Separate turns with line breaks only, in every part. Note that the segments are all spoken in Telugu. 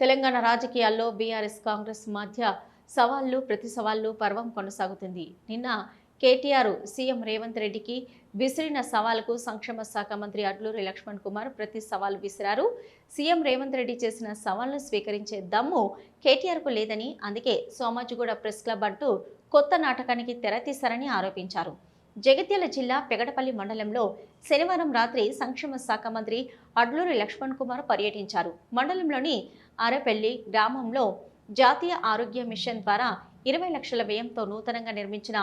తెలంగాణ రాజకీయాల్లో బీఆర్ఎస్ కాంగ్రెస్ మధ్య సవాళ్ళు ప్రతి సవాళ్ళు పర్వం కొనసాగుతుంది. నిన్న కేటీఆర్ సీఎం రేవంత్ రెడ్డికి విసిరిన సవాలుకు సంక్షేమ శాఖ మంత్రి అడ్లూరి లక్ష్మణ్ కుమార్ ప్రతి సవాల్ విసిరారు. సీఎం రేవంత్ రెడ్డి చేసిన సవాల్ను స్వీకరించే దమ్ము కేటీఆర్కు లేదని అందుకే సోమాజిగూడ ప్రెస్ క్లబ్ అంటూ కొత్త నాటకానికి తెరతీశారని ఆరోపించారు. జగిత్యాల జిల్లా పెగడపల్లి మండలంలో శనివారం రాత్రి సంక్షేమ శాఖ మంత్రి అడ్లూరి లక్ష్మణ్ కుమార్ పర్యటించారు. మండలంలోని అరపెల్లి గ్రామంలో జాతీయ ఆరోగ్య మిషన్ ద్వారా ఇరవై లక్షల వ్యయంతో నూతనంగా నిర్మించిన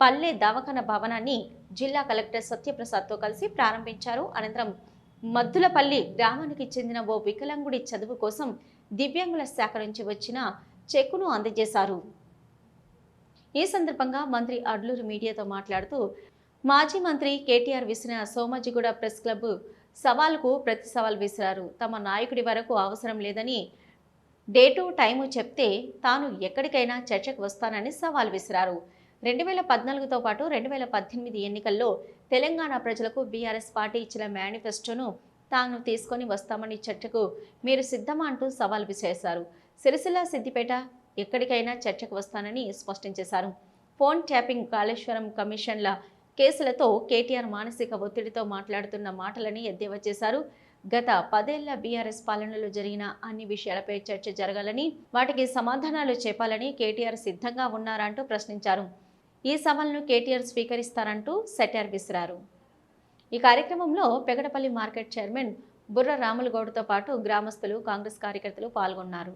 పల్లె దవాఖాన భవనాన్ని జిల్లా కలెక్టర్ సత్యప్రసాద్తో కలిసి ప్రారంభించారు. అనంతరం మద్దులపల్లి గ్రామానికి చెందిన ఓ వికలాంగుడి చదువు కోసం దివ్యాంగుల శాఖ నుంచి వచ్చిన చెక్కును అందజేశారు. ఈ సందర్భంగా మంత్రి అడ్లూరు మీడియాతో మాట్లాడుతూ మాజీ మంత్రి కేటీఆర్ విసిరిన సోమాజిగూడ ప్రెస్ క్లబ్ సవాల్కు ప్రతి సవాల్ విసిరారు. తమ నాయకుడి వరకు అవసరం లేదని డేటు టైము చెప్తే తాను ఎక్కడికైనా చర్చకు వస్తానని సవాల్ విసిరారు. రెండు వేల పద్నాలుగుతో పాటు రెండు వేల పద్దెనిమిది ఎన్నికల్లో తెలంగాణ ప్రజలకు బీఆర్ఎస్ పార్టీ ఇచ్చిన మేనిఫెస్టోను తాను తీసుకొని వస్తామని చర్చకు మీరు సిద్ధమా అంటూ సవాల్ విసిరేశారు. సిరిసిల్ల సిద్దిపేట ఎక్కడికైనా చర్చకు వస్తానని స్పష్టం చేశారు. ఫోన్ ట్యాపింగ్ కాళేశ్వరం కమిషన్ల కేసులతో కేటీఆర్ మానసిక ఒత్తిడితో మాట్లాడుతున్న మాటలని ఎద్దేవా చేశారు. గత పదేళ్ళ బీఆర్ఎస్ పాలనలో జరిగిన అన్ని విషయాలపై చర్చ జరగాలని వాటికి సమాధానాలు చెప్పాలని కేటీఆర్ సిద్ధంగా ఉన్నారంటూ ప్రశ్నించారు. ఈ సవాల్ను కేటీఆర్ స్వీకరిస్తారంటూ సెటార్ విసిరారు. ఈ కార్యక్రమంలో పెగడపల్లి మార్కెట్ చైర్మన్ బుర్ర రాములగౌడ్తో పాటు గ్రామస్తులు కాంగ్రెస్ కార్యకర్తలు పాల్గొన్నారు.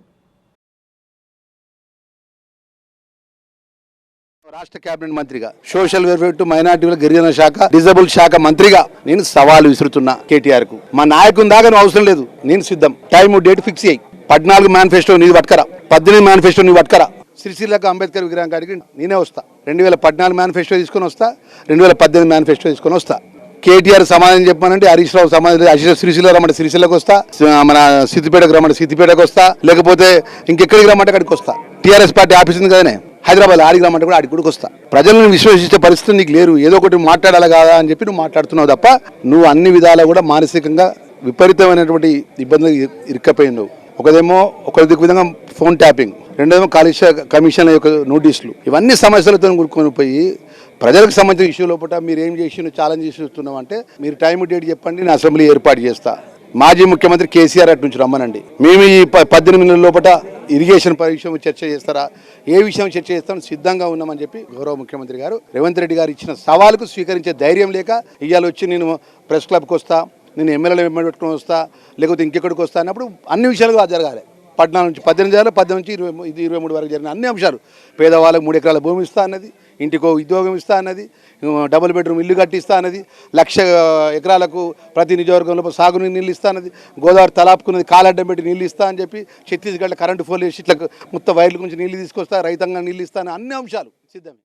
రాష్ట్ర కేబినెట్ మంత్రిగా సోషల్ వెల్ఫేర్ టు మైనార్టీల గిరిజన శాఖ డిజబుల్ శాఖ మంత్రిగా నేను సవాలు విసురుతున్నా కేటీఆర్కు మా నాయకుని దాకా నువ్వు అవసరం లేదు. నేను సిద్ధం. టైం డేట్ ఫిక్స్ అయ్యి పద్నాలుగు మేనిఫెస్టో నీది పట్టుకరా. పద్దెనిమిది మేనిఫెస్టో నీ పట్టుకరా. సిరిసిల్లకు అంబేద్కర్ విగ్రహం కాడికి నేనే వస్తా. రెండు వేల పద్నాలుగు మేనిఫెస్టో తీసుకొని వస్తా. రెండు వేల పద్దెనిమిది మేనిఫెస్టో తీసుకొని వస్తా. కేటీఆర్ సమాధానం చెప్పానంటే హరీష్ రావు సమాధానం హరీష్ శ్రీశీల రమ్మంటే శ్రీశీలకు వస్తా. మన సిద్దిపేటకు రమ్మంటే సిద్దిపేటకు వస్తా. లేకపోతే ఇంకెక్కడికి రమ్మంటే అక్కడికి వస్తా. టీఆర్ఎస్ పార్టీ ఆఫీస్ ఉంది కదనే? హైదరాబాద్ ఆడికి రమ్మంటే కూడా ఆడికి కూడా వస్తా. ప్రజలను విశ్వసించే పరిస్థితి నీకు లేరు. ఏదో ఒకటి మాట్లాడాలి కదా అని చెప్పి నువ్వు మాట్లాడుతున్నావు తప్ప నువ్వు అన్ని విధాలా కూడా మానసికంగా విపరీతమైనటువంటి ఇబ్బందులు ఇ- ఒకదేమో ఒక విధంగా ఫోన్ ట్యాపింగ్. రెండోదేమో కాలుష్య కమిషన్ల యొక్క నోటీసులు. ఇవన్నీ సమస్యలతో కూడుకొని పోయి ప్రజలకు సంబంధించిన ఇష్యూ లోపల మీరు ఏం చేసి ఛాలెంజ్ చేస్తున్నాం అంటే మీరు టైం డేట్ చెప్పండి నేను అసెంబ్లీ ఏర్పాటు చేస్తా. మాజీ ముఖ్యమంత్రి కేసీఆర్ అటు నుంచి రమ్మనండి. మేము ఈ ప- పద్దెనిమిది నెలల లోపల ఇరిగేషన్ విషయం చర్చ చేస్తారా? ఏ విషయం చర్చ చేస్తాం సిద్ధంగా ఉన్నామని చెప్పి గౌరవ ముఖ్యమంత్రి గారు రేవంత్ రెడ్డి గారు ఇచ్చిన సవాలుకు స్వీకరించే ధైర్యం లేక ఇవాళ వచ్చి నేను ప్రెస్ క్లబ్కి వస్తా నేను ఎమ్మెల్యేలు వెంబడి పెట్టుకుని వస్తా లేకపోతే ఇంకెక్కడికి వస్తా అన్నప్పుడు అన్ని విషయాలుగా జరగాలి. పద్నాలుగు నుంచి పద్దెనిమిది వేల పద్దెనిమిది నుంచి ఇరవై ఇది ఇరవై మూడు వరకు జరిగిన అన్ని అంశాలు. పేదవాళ్ళకు మూడు ఎకరాల భూమి ఇస్తా అన్నది ఇంటికో ఉద్యోగం ఇస్తా అన్నది డబుల్ బెడ్రూమ్ ఇల్లు కట్టిస్తా అన్నది లక్ష ఎకరాలకు ప్రతి నియోజకవర్గంలో సాగునీరు నీళ్ళు ఇస్తా అన్నది గోదావరి తలాపుకున్నది కాలడ్డం పెట్టి నీళ్ళు ఇస్తా అని చెప్పి ఛత్తీస్గఢ్లో కరెంటు ఫోల్ వేసి ఇట్లా మొత్తం వైర్ల గురించి నీళ్ళు తీసుకొస్తా రైతాంగం నీళ్ళు ఇస్తా అన్ని అంశాలు సిద్ధమే.